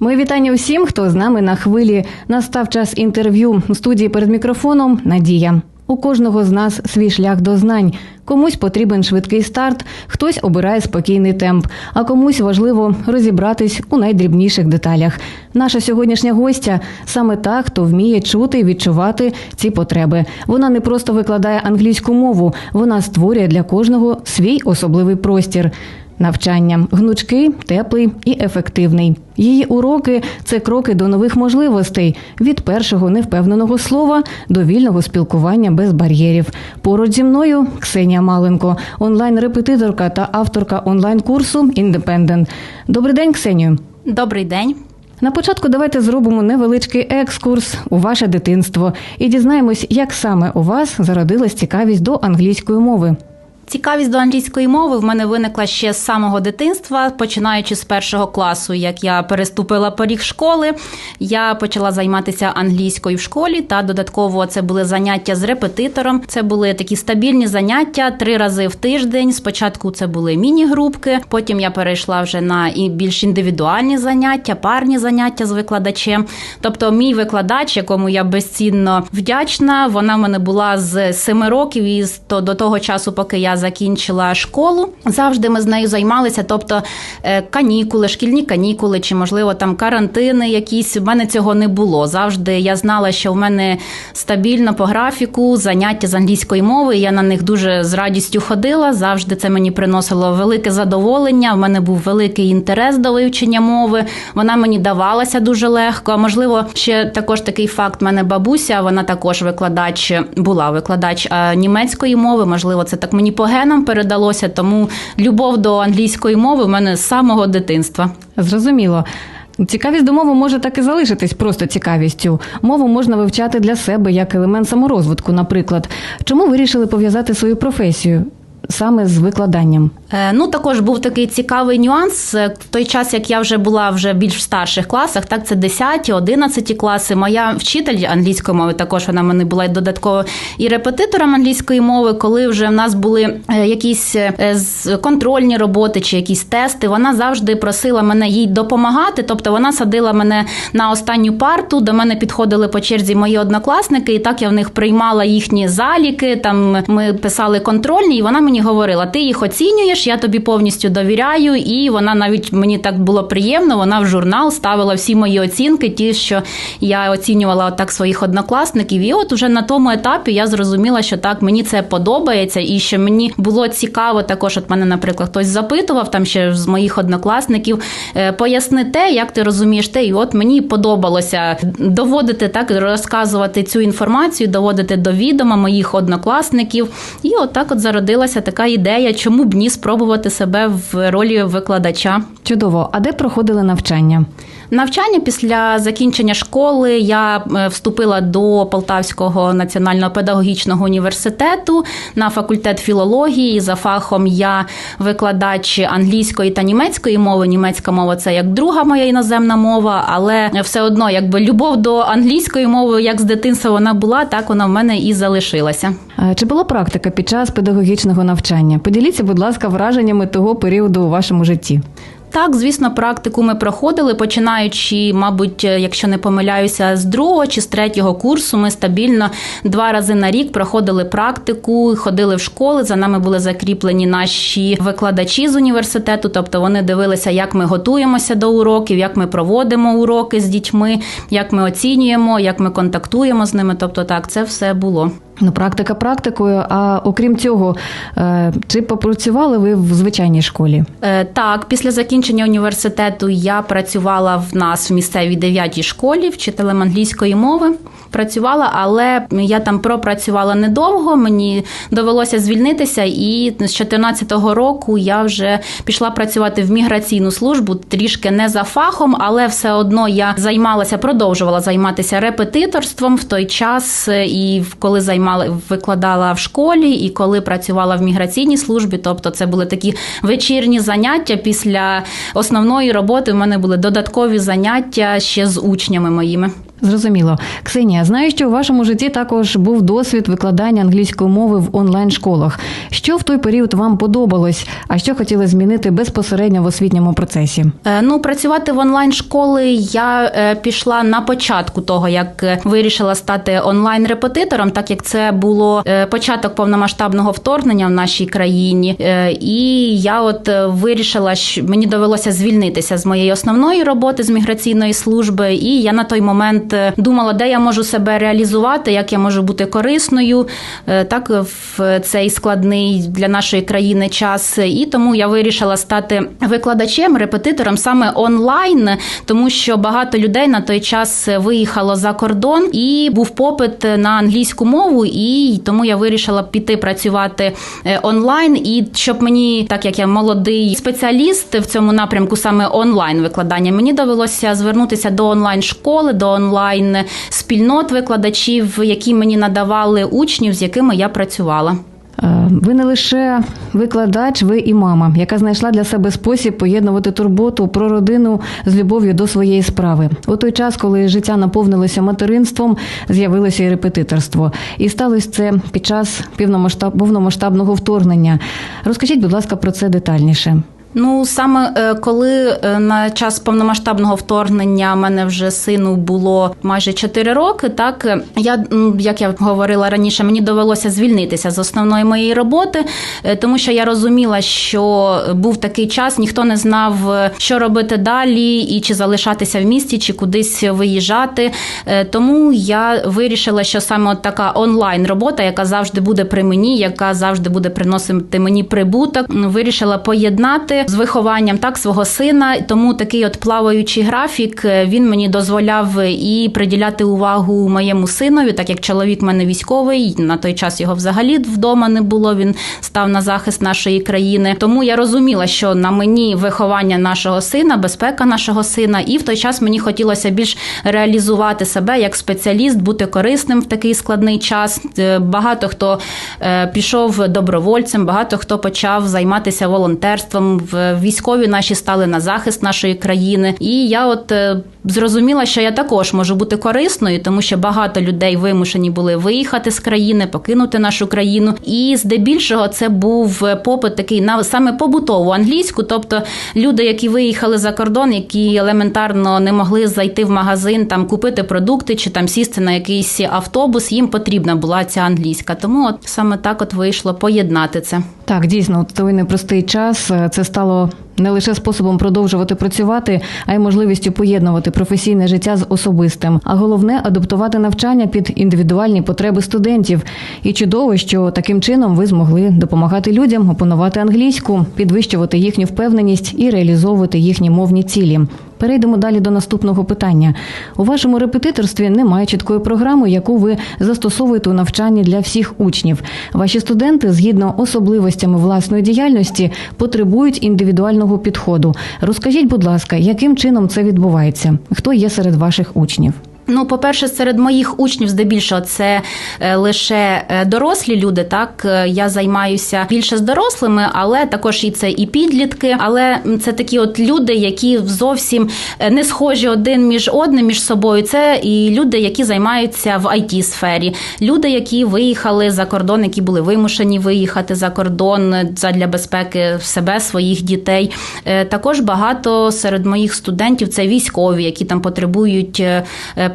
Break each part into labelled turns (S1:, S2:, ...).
S1: Мої вітання усім, хто з нами на хвилі. Настав час інтерв'ю у студії перед мікрофоном. Надія. У кожного з нас свій шлях до знань. Комусь потрібен швидкий старт, хтось обирає спокійний темп, а комусь важливо розібратись у найдрібніших деталях. Наша сьогоднішня гостя саме та, хто вміє чути і відчувати ці потреби. Вона не просто викладає англійську мову, вона створює для кожного свій особливий простір. Навчання гнучкий, теплий і ефективний. Її уроки це кроки до нових можливостей від першого невпевненого слова до вільного спілкування без бар'єрів. Поруч зі мною Ксенія Маленко, онлайн-репетиторка та авторка онлайн-курсу Індепендент. Добрий день, Ксенію.
S2: Добрий день.
S1: На початку давайте зробимо невеличкий екскурс у ваше дитинство і дізнаємось, як саме у вас зародилась цікавість до англійської мови.
S2: Цікавість до англійської мови в мене виникла ще з самого дитинства, починаючи з першого класу, як я переступила поріг школи. Я почала займатися англійською в школі, та додатково це були заняття з репетитором. Це були такі стабільні заняття три рази в тиждень. Спочатку це були міні-групки, потім я перейшла вже на і більш індивідуальні заняття, парні заняття з викладачем. Тобто, мій викладач, якому я безцінно вдячна, вона в мене була з семи років і до того часу, поки я закінчила школу. Завжди ми з нею займалися, тобто е, канікули, шкільні канікули, чи можливо там карантини. Якісь в мене цього не було. Завжди я знала, що в мене стабільно по графіку заняття з англійської мови. Я на них дуже з радістю ходила. Завжди це мені приносило велике задоволення. В мене був великий інтерес до вивчення мови. Вона мені давалася дуже легко. Можливо, ще також такий факт. в Мене бабуся, вона також викладач була викладач німецької мови. Можливо, це так мені по генам передалося, тому любов до англійської мови в мене з самого дитинства.
S1: Зрозуміло. Цікавість до мови може так і залишитись просто цікавістю. Мову можна вивчати для себе як елемент саморозвитку, наприклад. Чому вирішили пов'язати свою професію? Саме з викладанням,
S2: е, ну також був такий цікавий нюанс. Е, в той час, як я вже була вже більш в старших класах, так це 10, 11 класи. Моя вчитель англійської мови також вона мене була і додатково і репетитором англійської мови. Коли вже в нас були е, якісь контрольні роботи чи якісь тести, вона завжди просила мене їй допомагати. Тобто вона садила мене на останню парту. До мене підходили по черзі мої однокласники, і так я в них приймала їхні заліки. Там ми писали контрольні, і вона мені говорила: ти їх оцінюєш, я тобі повністю довіряю. І вона навіть мені так було приємно. Вона в журнал ставила всі мої оцінки, ті, що я оцінювала отак своїх однокласників. І от уже на тому етапі я зрозуміла, що так мені це подобається, і що мені було цікаво. Також от мене, наприклад, хтось запитував там ще з моїх однокласників. «Е, поясни те, як ти розумієш те, і от мені подобалося доводити так, розказувати цю інформацію, доводити до відома моїх однокласників. І от так от зародилася така ідея, чому б ні спробувати себе в ролі викладача.
S1: Чудово, а де проходили навчання?
S2: Навчання після закінчення школи я е, вступила до Полтавського національного педагогічного університету на факультет філології. За фахом я викладач англійської та німецької мови. Німецька мова це як друга моя іноземна мова, але все одно, якби любов до англійської мови, як з дитинства вона була, так вона в мене і залишилася.
S1: Чи була практика під час педагогічного навчання? Поділіться, будь ласка, враженнями того періоду у вашому житті.
S2: Так, звісно, практику ми проходили, починаючи, мабуть, якщо не помиляюся, з другого чи з третього курсу ми стабільно два рази на рік проходили практику, ходили в школи. За нами були закріплені наші викладачі з університету, тобто вони дивилися, як ми готуємося до уроків, як ми проводимо уроки з дітьми, як ми оцінюємо, як ми контактуємо з ними. Тобто, так, це все було.
S1: Ну, практика практикою. А окрім цього, е, чи попрацювали ви в звичайній школі?
S2: Е, так, після закінчення університету я працювала в нас в місцевій дев'ятій школі вчителем англійської мови. Працювала, але я там пропрацювала недовго. Мені довелося звільнитися, і з 2014 року я вже пішла працювати в міграційну службу трішки не за фахом, але все одно я займалася, продовжувала займатися репетиторством в той час, і коли займала викладала в школі і коли працювала в міграційній службі. Тобто, це були такі вечірні заняття. Після основної роботи в мене були додаткові заняття ще з учнями моїми.
S1: Зрозуміло. Ксенія, знаю, що у вашому житті також був досвід викладання англійської мови в онлайн-школах. Що в той період вам подобалось, а що хотіли змінити безпосередньо в освітньому процесі?
S2: Е, Ну, працювати в онлайн школи я е, пішла на початку того, як е, вирішила стати онлайн-репетитором, так як це було е, початок повномасштабного вторгнення в нашій країні. Е, І я от е, вирішила, що мені довелося звільнитися з моєї основної роботи з міграційної служби, і я на той момент е, думала, де я можу себе реалізувати, як я можу бути корисною, е, так в цей складний для нашої країни час. І тому я вирішила стати викладачем, репетитором саме онлайн, тому що багато людей на той час виїхало за кордон і був попит на англійську мову, і тому я вирішила піти працювати е, онлайн. І щоб мені, так як я молодий спеціаліст в цьому напрямку, саме онлайн викладання, мені довелося звернутися до онлайн школи, до онлайн спільнот викладачів, які мені надавали учнів, з якими я працювала.
S1: Е, Ви не лише викладач, ви і мама, яка знайшла для себе спосіб поєднувати турботу про родину з любов'ю до своєї справи. У той час, коли життя наповнилося материнством, з'явилося і репетиторство. І сталося це під час повномасштабного вторгнення. Розкажіть, будь ласка, про це детальніше.
S2: Ну саме е, коли е, на час повномасштабного вторгнення мене вже сину було майже 4 роки, так е, я як я говорила раніше, мені довелося звільнитися з основної моєї роботи, тому що я розуміла, що був такий час, ніхто не знав, що робити далі, і чи залишатися в місті, чи кудись виїжджати. Тому я вирішила, що саме от така онлайн робота, яка завжди буде при мені, яка завжди буде приносити мені прибуток, вирішила поєднати з вихованням так свого сина. Тому такий от плаваючий графік е, він мені дозволяв і приділяти увагу моєму синові, так як чоловік в мене військовий. На той час його взагалі вдома не було. Він став на захист нашої країни. Тому я розуміла, що на мені виховання нашого сина, безпека нашого сина, і в той час мені хотілося більш реалізувати себе як спеціаліст, бути корисним в такий складний час. Е, Багато хто е, пішов добровольцем, багато хто почав займатися волонтерством. Військові наші стали на захист нашої країни. І я от е, зрозуміла, що я також можу бути корисною, тому що багато людей вимушені були виїхати з країни, покинути нашу країну. І здебільшого це був попит такий на саме побутову англійську, тобто люди, які виїхали за кордон, які елементарно не могли зайти в магазин, там купити продукти чи там сісти на якийсь автобус. Їм потрібна була ця англійська. Тому от саме так от вийшло поєднати це.
S1: Так, дійсно, той непростий час е, це стало не лише способом продовжувати працювати, а й можливістю поєднувати професійне життя з особистим. А головне адаптувати навчання під індивідуальні потреби студентів. І чудово, що таким чином ви змогли допомагати людям опанувати англійську, підвищувати їхню впевненість і реалізовувати їхні мовні цілі. Перейдемо далі до наступного питання. У вашому репетиторстві немає чіткої програми, яку ви застосовуєте у навчанні для всіх учнів. Ваші студенти, згідно особливостями власної діяльності, потребують індивідуального підходу. Розкажіть, будь ласка, яким чином це відбувається? Хто є серед ваших учнів?
S2: Ну, по-перше, серед моїх учнів здебільшого це е, лише е, дорослі люди. Так Е, я займаюся більше з дорослими, але також і це і підлітки. Але це такі от люди, які зовсім не схожі один між одним між собою. Це і люди, які займаються в it сфері, люди, які виїхали за кордон, які були вимушені виїхати за кордон задля безпеки себе, своїх дітей. Також багато серед моїх студентів це військові, які там потребують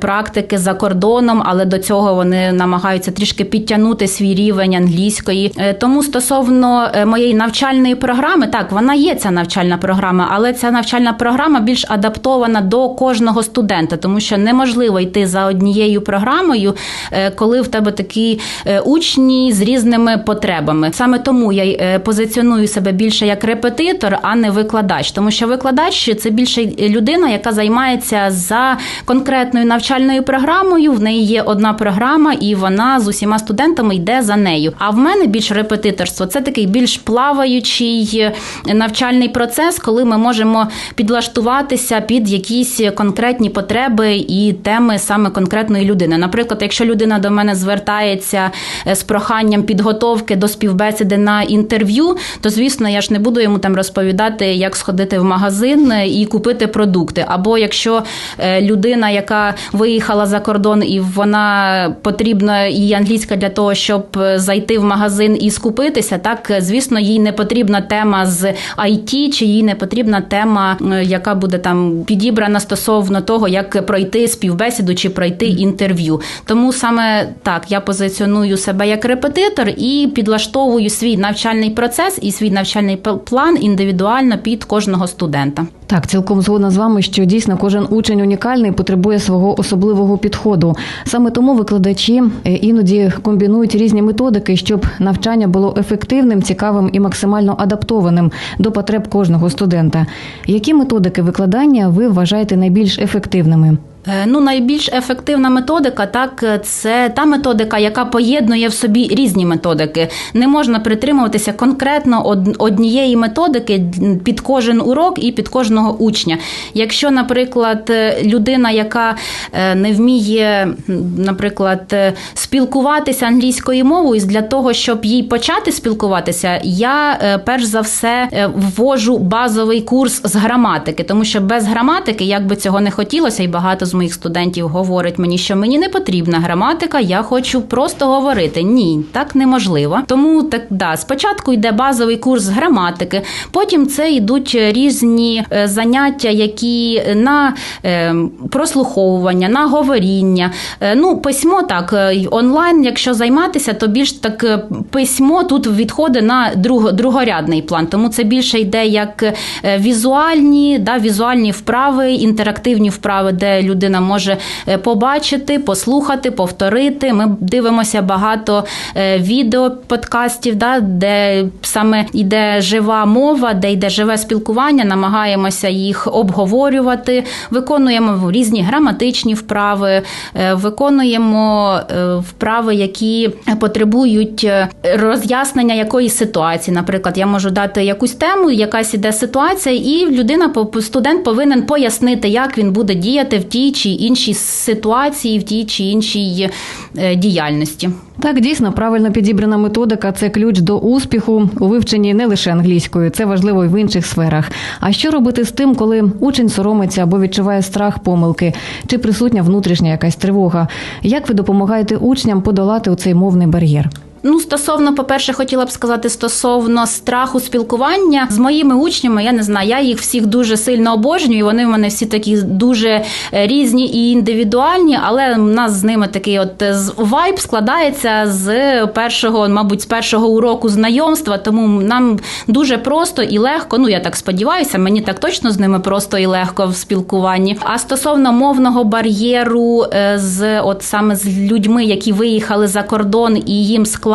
S2: практики за кордоном, але до цього вони намагаються трішки підтягнути свій рівень англійської. Е, Тому стосовно е, моєї навчальної програми, так вона є ця навчальна програма, але ця навчальна програма більш адаптована до кожного студента, тому що неможливо йти за однією програмою, е, коли в тебе такі учні з різними потребами. Саме тому я позиціоную себе більше як репетитор, а не викладач, тому що викладач це більше людина, яка займається за конкретною навчальною програмою. В неї є одна програма, і вона з усіма студентами йде за нею. А в мене більш репетиторство це такий більш плаваючий е, навчальний процес, коли ми можемо підлаштуватися під якісь конкретні потреби і теми саме конкретної людини. Наприклад, якщо людина до мене звертається е, з проханням підготовки до співбесіди на інтерв'ю, то звісно я ж не буду йому там розповідати, як сходити в магазин е, і купити продукти. Або якщо людина, яка виїхала за кордон, і вона потрібна їй англійська для того, щоб е, зайти в магазин і скупитися. Так, звісно, їй не потрібна тема з IT, чи їй не потрібна тема, е, яка буде там підібрана стосовно того, як пройти співбесіду чи пройти інтерв'ю. Тому саме так я позиціоную себе як репетитор і підлаштовую свій навчальний процес і свій навчальний план індивідуально під кожного студента.
S1: Так, цілком згодна з вами, що дійсно кожен учень унікальний потребує свого особливого підходу. Саме тому викладачі е, іноді комбінують різні методики, щоб навчання було ефективним, цікавим і максимально адаптованим до потреб кожного студента. Які методики викладання ви вважаєте найбільш ефективними?
S2: Е, Ну, найбільш ефективна методика, так е, це та методика, яка поєднує в собі різні методики. Не можна притримуватися конкретно однієї методики під кожен урок і під кожного учня. Якщо, наприклад, е, людина, яка не вміє, наприклад, спілкуватися англійською мовою, для того, щоб їй почати спілкуватися, я перш за все ввожу базовий курс з граматики, тому що без граматики, як би цього не хотілося, і багато моїх студентів говорить мені, що мені не потрібна граматика, я хочу просто говорити. Ні, так неможливо. Тому так да, спочатку йде базовий курс граматики, потім це йдуть різні е, заняття, які на е, прослуховування, на говоріння. Е, ну, письмо так, онлайн, якщо займатися, то більш так письмо тут відходить на друг, другорядний план. Тому це більше йде як візуальні, да, візуальні вправи, інтерактивні вправи, де людина може е, побачити, послухати, повторити. Ми дивимося багато е, відео подкастів, да, де саме йде жива мова, де йде живе спілкування, намагаємося їх обговорювати, виконуємо різні граматичні вправи, е, виконуємо вправи, які потребують роз'яснення якоїсь ситуації. Наприклад, я можу дати якусь тему, якась іде ситуація, і людина студент повинен пояснити, як він буде діяти в тій чи іншій ситуації, в тій чи іншій е, діяльності.
S1: Так, дійсно, правильно підібрана методика це ключ до успіху у вивченні не лише англійської, це важливо і в інших сферах. А що робити з тим, коли учень соромиться або відчуває страх помилки, чи присутня внутрішня якась тривога? Як ви допомагаєте учням подолати оцей мовний бар'єр?
S2: Ну, стосовно, по-перше, хотіла б сказати стосовно страху спілкування з моїми учнями, я не знаю, я їх всіх дуже сильно обожнюю. і Вони в мене всі такі дуже е, різні і індивідуальні, але в нас з ними такий от е, вайб складається з першого, мабуть, з першого уроку знайомства. Тому нам дуже просто і легко. Ну я так сподіваюся, мені так точно з ними просто і легко в спілкуванні. А стосовно мовного бар'єру е, з от саме з людьми, які виїхали за кордон, і їм складно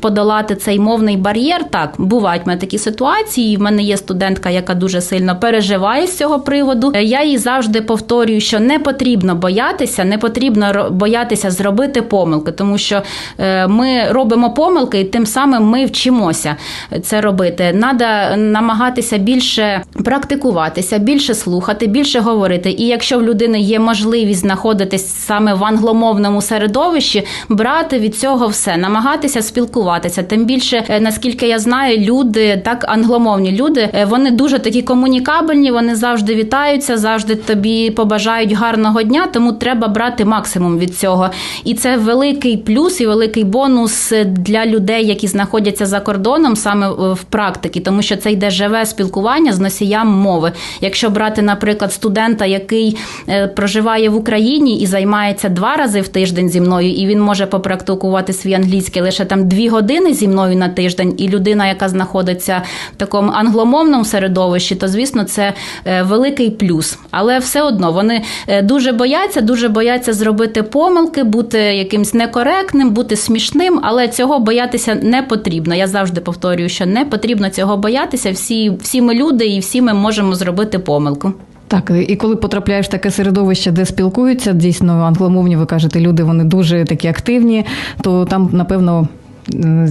S2: подолати цей мовний бар'єр. Так, бувають в мене такі ситуації. В мене є студентка, яка дуже сильно переживає з цього приводу. Я їй завжди повторюю, що не потрібно боятися, не потрібно боятися зробити помилки, тому що е, ми робимо помилки, і тим самим ми вчимося це робити. Надо намагатися більше практикуватися, більше слухати, більше говорити. І якщо в людини є можливість знаходитись саме в англомовному середовищі, брати від цього все, намагатися спілкуватися. Тим більше, е, наскільки я знаю, люди так англомовні люди, е, вони дуже такі комунікабельні, вони завжди вітаються, завжди тобі побажають гарного дня. Тому треба брати максимум від цього. І це великий плюс і великий бонус для людей, які знаходяться за кордоном, саме е, в практиці, тому що це йде живе спілкування з носіям мови. Якщо брати, наприклад, студента, який е, проживає в Україні і займається два рази в тиждень зі мною, і він може попрактикувати свій англійський лише там дві години зі мною на тиждень, і людина, яка знаходиться в такому англомовному середовищі, то звісно це е, великий плюс. Але все одно вони е, дуже бояться, дуже бояться зробити помилки, бути якимсь некоректним, бути смішним, але цього боятися не потрібно. Я завжди повторюю, що не потрібно цього боятися. Всі, всі ми люди, і всі ми можемо зробити помилку.
S1: Так, і коли потрапляєш в таке середовище, де спілкуються, дійсно англомовні, ви кажете, люди вони дуже такі активні, то там, напевно,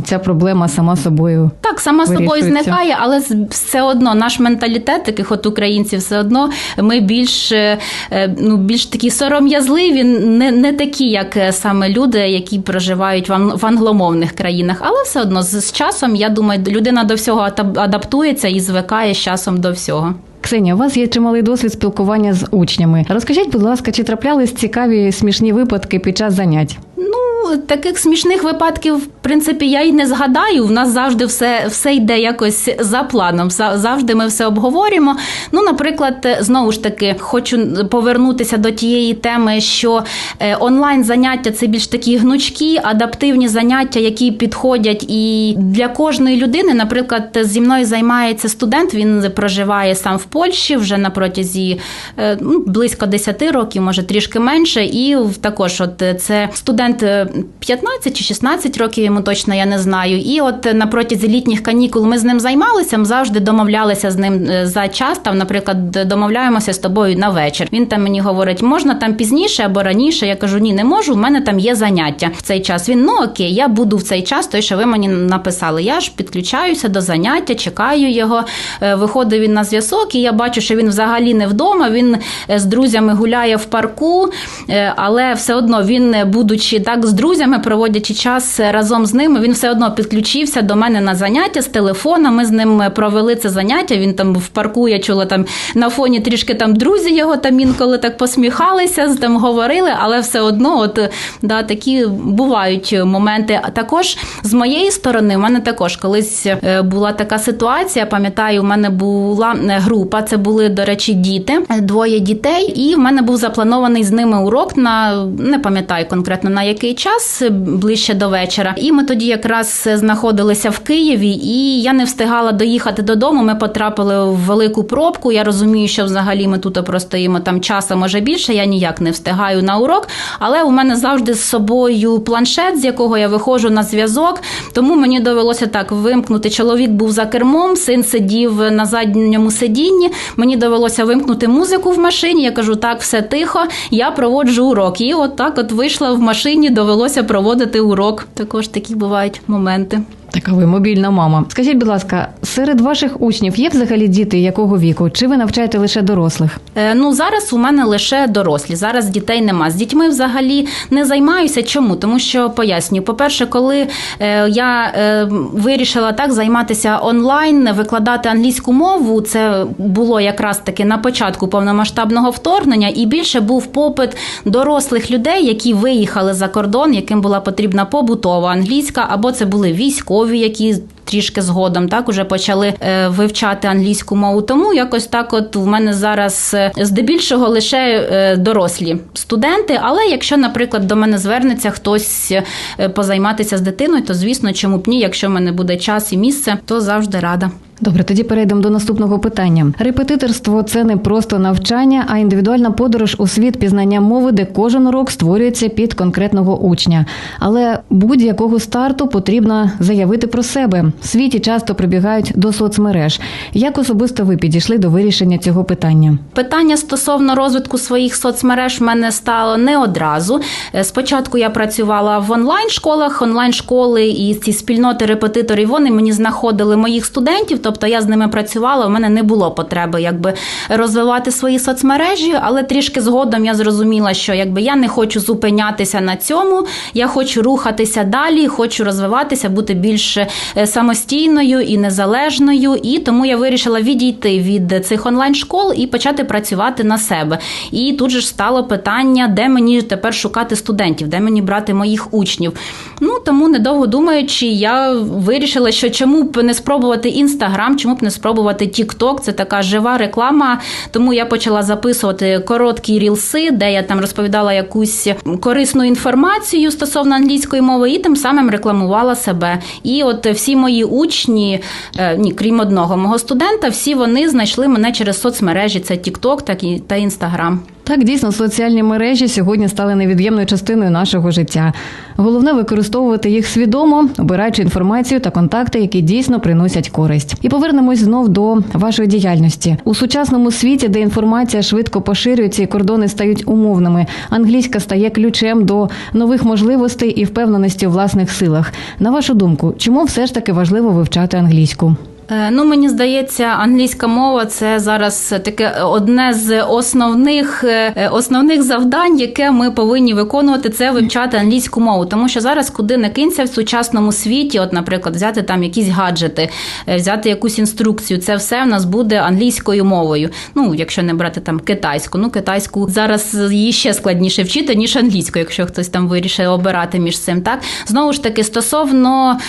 S1: ця проблема сама собою.
S2: Так, сама собою зникає, але все одно наш менталітет таких от українців, все одно ми більш е, е, ну більш такі сором'язливі, не, не такі, як е, саме люди, які проживають в ан- в англомовних країнах. Але все одно з, з часом, я думаю, людина до всього адаптується і звикає з часом до всього.
S1: Ксенія, у вас є чималий досвід спілкування з учнями. Розкажіть, будь ласка, чи траплялись цікаві смішні випадки під час занять?
S2: Ну, таких смішних випадків, в принципі, я й не згадаю. В нас завжди все все йде якось за планом. Завжди ми все обговорюємо. Ну, наприклад, знову ж таки, хочу повернутися до тієї теми, що е, онлайн заняття це більш такі гнучкі, адаптивні заняття, які підходять і для кожної людини. Наприклад, зі мною займається студент. Він проживає сам в Польщі вже на протязі е, ну, близько 10 років, може трішки менше. І також, от це студент. Е, 15 чи 16 років йому точно я не знаю. І от на протязі літніх канікул ми з ним займалися. Ми завжди домовлялися з ним е, за час. Там, наприклад, домовляємося з тобою на вечір. Він там мені говорить, можна там пізніше або раніше. Я кажу, ні, не можу. в мене там є заняття в цей час. Він ну окей, я буду в цей час, той що ви мені написали. Я ж підключаюся до заняття, чекаю його. Е, виходить він на зв'язок, і я бачу, що він взагалі не вдома. Він е, з друзями гуляє в парку, але все одно він, будучи так з друзями, проводячи час разом з ними, він все одно підключився до мене на заняття з телефона. Ми з ним провели це заняття. Він там в парку, я чула там на фоні трішки там друзі його там інколи так посміхалися, там говорили, але все одно, от да, такі бувають моменти. А також з моєї сторони, в мене також колись е, була така ситуація. Пам'ятаю, у мене була е, група. Це були, до речі, діти, двоє дітей, і в мене був запланований з ними урок на не пам'ятаю конкретно на який час ближче до вечора. І ми тоді якраз знаходилися в Києві, і я не встигала доїхати додому. Ми потрапили в велику пробку. Я розумію, що взагалі ми тут простоїмо там часу, може більше. Я ніяк не встигаю на урок, але у мене завжди з собою планшет, з якого я виходжу на зв'язок. Тому мені довелося так вимкнути. Чоловік був за кермом, син сидів на задньому сидінні. Мені довелося вимкнути музику в машині. Я кажу, так, все тихо. Я проводжу урок. І от так от вийшла в машині до довелося проводити урок. Також такі бувають моменти.
S1: Така ви мобільна мама. Скажіть, будь ласка, серед ваших учнів є взагалі діти якого віку? Чи ви навчаєте лише дорослих?
S2: Е, ну зараз у мене лише дорослі. Зараз дітей нема. З дітьми взагалі не займаюся. Чому? Тому що поясню, по-перше, коли е, я е, вирішила так займатися онлайн, викладати англійську мову, це було якраз таки на початку повномасштабного вторгнення, і більше був попит дорослих людей, які виїхали за кордон, яким була потрібна побутова англійська, або це були військові військові, які трішки згодом так уже почали е, вивчати англійську мову. Тому якось так, от в мене зараз е, здебільшого лише е, дорослі студенти. Але якщо, наприклад, до мене звернеться хтось позайматися з дитиною, то звісно, чому б ні, якщо в мене буде час і місце, то завжди рада.
S1: Добре, тоді перейдемо до наступного питання. Репетиторство це не просто навчання, а індивідуальна подорож у світ пізнання мови, де кожен урок створюється під конкретного учня. Але будь-якого старту потрібно заявити про себе. В світі часто прибігають до соцмереж. Як особисто ви підійшли до вирішення цього питання?
S2: Питання стосовно розвитку своїх соцмереж в мене стало не одразу. Е, спочатку я працювала в онлайн школах, онлайн школи і ці спільноти репетиторів. Вони мені знаходили моїх студентів. Тобто я з ними працювала, у мене не було потреби якби розвивати свої соцмережі, але трішки згодом я зрозуміла, що якби я не хочу зупинятися на цьому, я хочу рухатися далі, хочу розвиватися, бути більш е, самостійною і незалежною. І тому я вирішила відійти від цих онлайн-школ і почати працювати на себе. І тут же ж стало питання, де мені тепер шукати студентів, де мені брати моїх учнів. Ну тому недовго думаючи, я вирішила, що чому б не спробувати інстаграм. Інстаграм, чому б не спробувати Тікток? Це така жива реклама. Тому я почала записувати короткі рілси, де я там розповідала якусь корисну інформацію стосовно англійської мови, і тим самим рекламувала себе. І от всі мої учні, е, ні, крім одного мого студента, всі вони знайшли мене через соцмережі. Це Тікток, так і та Інстаграм.
S1: Так, дійсно, соціальні мережі сьогодні стали невід'ємною частиною нашого життя. Головне використовувати їх свідомо, обираючи інформацію та контакти, які дійсно приносять користь. І повернемось знов до вашої діяльності у сучасному світі, де інформація швидко поширюється і кордони стають умовними. Англійська стає ключем до нових можливостей і впевненості у власних силах. На вашу думку, чому все ж таки важливо вивчати англійську?
S2: Е, Ну, мені здається, англійська мова це зараз таке одне з основних е, основних завдань, яке ми повинні виконувати, це вивчати англійську мову. Тому що зараз, куди не кинься в сучасному світі, от, наприклад, взяти там якісь гаджети, е, взяти якусь інструкцію, це все в нас буде англійською мовою. Ну, якщо не брати там китайську, ну китайську зараз її ще складніше вчити, ніж англійську, якщо хтось там вирішив обирати між цим. Так знову ж таки, стосовно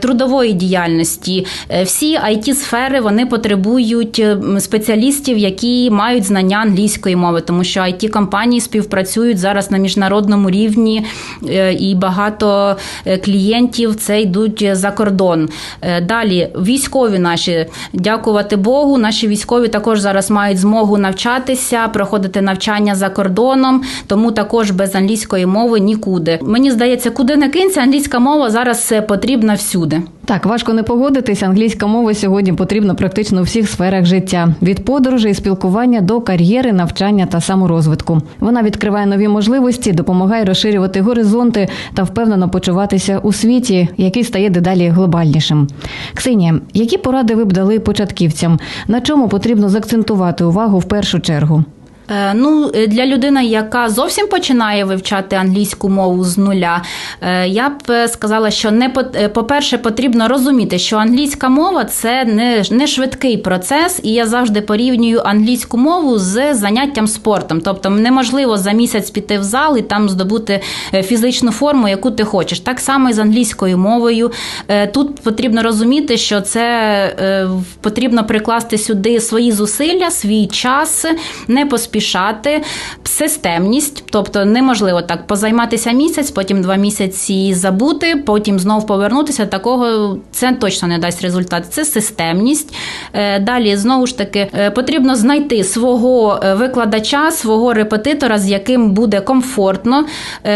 S2: трудової діяльності, всі it сфери вони потребують е, спеціалістів, які мають знання англійської мови, тому що it компанії співпрацюють зараз на міжнародному рівні, е, і багато е, клієнтів це йдуть за кордон. Далі військові наші, дякувати Богу, наші військові також зараз мають змогу навчатися, проходити навчання за кордоном, тому також без англійської мови нікуди. Мені здається, куди не кинься, англійська мова зараз потрібна всюди.
S1: Так, важко не погодитись. Англійська мова сьогодні потрібно практично у всіх сферах життя: від подорожей, спілкування до кар'єри, навчання та саморозвитку. Вона відкриває нові можливості, допомагає розширювати горизонти та впевнено почуватися у світі, який стає дедалі глобальнішим. Ксенія, які поради ви б дали початківцям? На чому потрібно заакцентувати увагу в першу чергу?
S2: Е, Ну, е, для людини, яка зовсім починає вивчати англійську мову з нуля, е, я б сказала, що не по-перше, потрібно розуміти, що англійська мова це не, не швидкий процес, і я завжди порівнюю англійську мову з заняттям спортом. Тобто неможливо за місяць піти в зал і там здобути фізичну форму, яку ти хочеш. Так само і з англійською мовою. Тут потрібно розуміти, що це потрібно прикласти сюди свої зусилля, свій час, не поспішати, системність, тобто неможливо так позайматися місяць, потім два місяці забути, потім знов повернутися. Такого це точно не дасть результат. Це системність. Е, Далі знову ж таки е, потрібно знайти свого е, викладача, свого репетитора, з яким буде комфортно.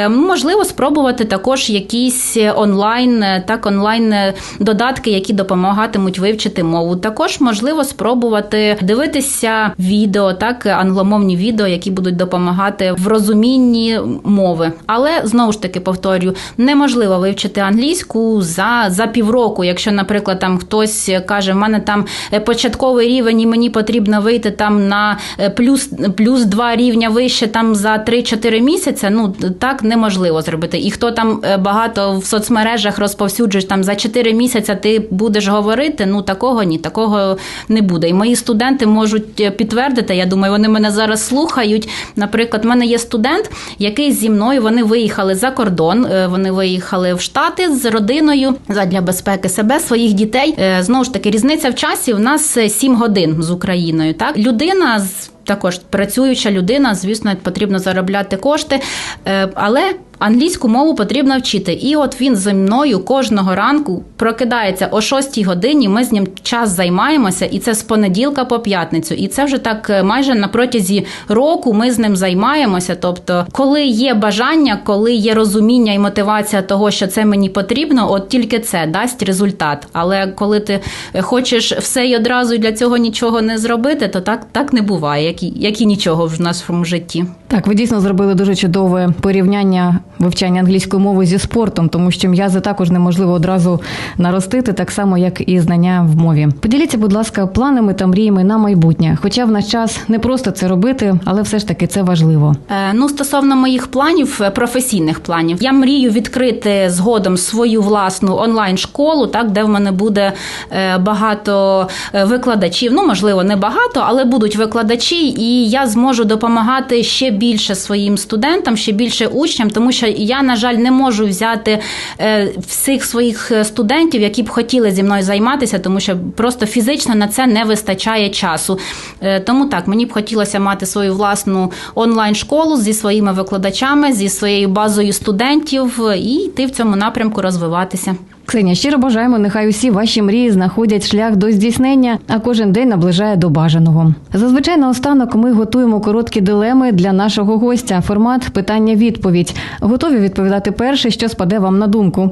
S2: Можливо, спробувати також якісь онлайн, так онлайн додатки, які допомагатимуть вивчити мову. Також можливо спробувати дивитися відео, так англомовні відео, які будуть допомагати в розумінні мови. Але знову ж таки повторюю, неможливо вивчити англійську за, за півроку. Якщо, наприклад, там хтось каже, в мене там е, початковий рівень, і мені потрібно вийти там на е, плюс плюс два рівня вище там за 3-4 місяці. Ну так неможливо зробити. І хто там е, багато в соцмережах розповсюджує там за 4 місяці, ти будеш говорити. Ну такого ні, такого не буде. І мої студенти можуть підтвердити. Я думаю, вони мене зараз слухають. Наприклад, в мене є студент, який зі мною вони виїхали за кордон. е, Вони виїхали в Штати з родиною задля безпеки себе, своїх дітей. Е, Знову ж таки, різниця в часі у нас 7 годин з Україною. Так, людина з також працююча людина, звісно, потрібно заробляти кошти, Е, але англійську мову потрібно вчити. І от він зі мною кожного ранку прокидається о 6 годині. Ми з ним час займаємося, і це з понеділка по п'ятницю. І це вже так е, майже на протязі року ми з ним займаємося. Тобто, коли є бажання, коли є розуміння і мотивація того, що це мені потрібно, от тільки це дасть результат. Але коли ти е, хочеш все і одразу для цього нічого не зробити, то так, так не буває, як і, як і нічого в нашому житті.
S1: Так, ви дійсно зробили дуже чудове порівняння вивчання англійської мови зі спортом, тому що м'язи також неможливо одразу наростити, так само як і знання в мові. Поділіться, будь ласка, планами та мріями на майбутнє. Хоча в наш час не просто це робити, але все ж таки це важливо.
S2: Е, Ну, стосовно моїх планів, е, професійних планів, я мрію відкрити згодом свою власну онлайн-школу, так де в мене буде е, багато е, викладачів. Ну, можливо, не багато, але будуть викладачі, і я зможу допомагати ще більше своїм студентам, ще більше учням, тому що я, на жаль, не можу взяти е, всіх своїх е, студентів, які б хотіли зі мною займатися, тому що просто фізично на це не вистачає часу. Е, Тому так, мені б хотілося мати свою власну онлайн-школу зі своїми викладачами, зі своєю базою студентів і йти в цьому напрямку розвиватися.
S1: Ксенія, щиро бажаємо, нехай усі ваші мрії знаходять шлях до здійснення, а кожен день наближає до бажаного. Зазвичай наостанок ми готуємо короткі дилеми для нашого гостя. Формат питання-відповідь. Готові відповідати перше, що спаде вам на думку.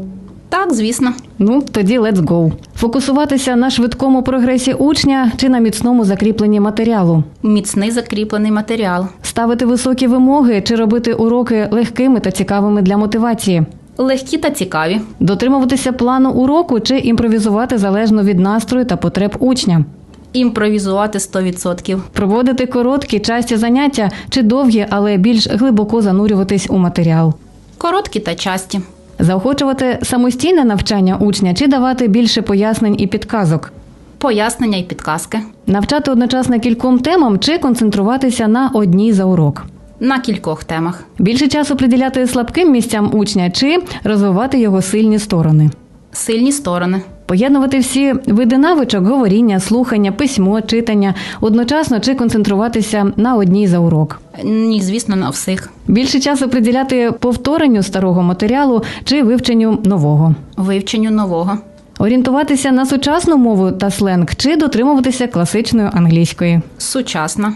S2: Так, звісно.
S1: Ну, тоді let's go. Фокусуватися на швидкому прогресі учня чи на міцному закріпленні матеріалу.
S2: Міцний закріплений матеріал.
S1: Ставити високі вимоги чи робити уроки легкими та цікавими для мотивації.
S2: Легкі та цікаві.
S1: Дотримуватися плану уроку чи імпровізувати залежно від настрою та потреб учня.
S2: Імпровізувати 100%.
S1: Проводити короткі часті заняття чи довгі, але більш глибоко занурюватись у матеріал.
S2: Короткі та часті.
S1: Заохочувати самостійне навчання учня чи давати більше пояснень і підказок.
S2: Пояснення і підказки.
S1: Навчати одночасно кільком темам чи концентруватися на одній за урок.
S2: На кількох темах.
S1: Більше часу приділяти слабким місцям учня чи розвивати його сильні сторони.
S2: Сильні сторони.
S1: Поєднувати всі види навичок, говоріння, слухання, письмо, читання одночасно чи концентруватися на одній за урок.
S2: Ні, звісно, на всіх.
S1: Більше часу приділяти повторенню старого матеріалу чи вивченню нового.
S2: Вивченню нового.
S1: Орієнтуватися на сучасну мову та сленг чи дотримуватися класичної англійської.
S2: Сучасна.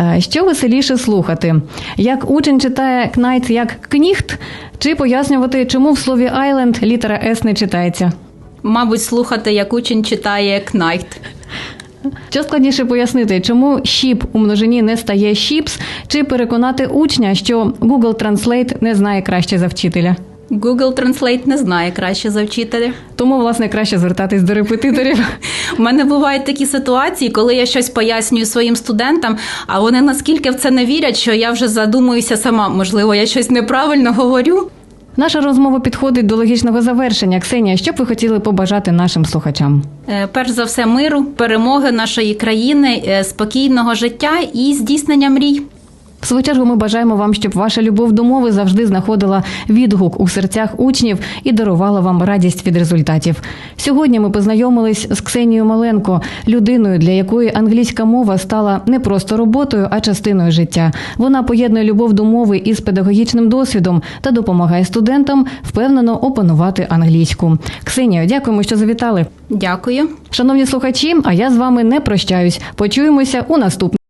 S1: Е, Що веселіше слухати? Як учень читає кнайт як кніхт, чи пояснювати, чому в слові айленд літера С не читається?
S2: Мабуть, слухати, як учень читає Кнайт.
S1: Що складніше пояснити, чому щіп у множині не стає щіпс, чи переконати учня, що Google Translate не знає краще за вчителя?
S2: Google Translate не знає краще за вчителя.
S1: Тому, власне, краще звертатись до репетиторів.
S2: У мене бувають такі ситуації, коли я щось пояснюю своїм студентам, а вони наскільки в це не вірять, що я вже задумуюся сама. Можливо, я щось неправильно говорю.
S1: Наша розмова підходить до логічного завершення. Ксенія, що б ви хотіли побажати нашим слухачам?
S2: Е, Перш за все, миру, перемоги нашої країни, е, спокійного життя і здійснення мрій.
S1: В свою чергу ми бажаємо вам, щоб ваша любов до мови завжди знаходила відгук у серцях учнів і дарувала вам радість від результатів. Сьогодні ми познайомились з Ксенією Маленко, людиною, для якої англійська мова стала не просто роботою, а частиною життя. Вона поєднує любов до мови із педагогічним досвідом та допомагає студентам впевнено опанувати англійську. Ксенія, дякуємо, що завітали.
S2: Дякую.
S1: Шановні слухачі, а я з вами не прощаюсь. Почуємося у наступному.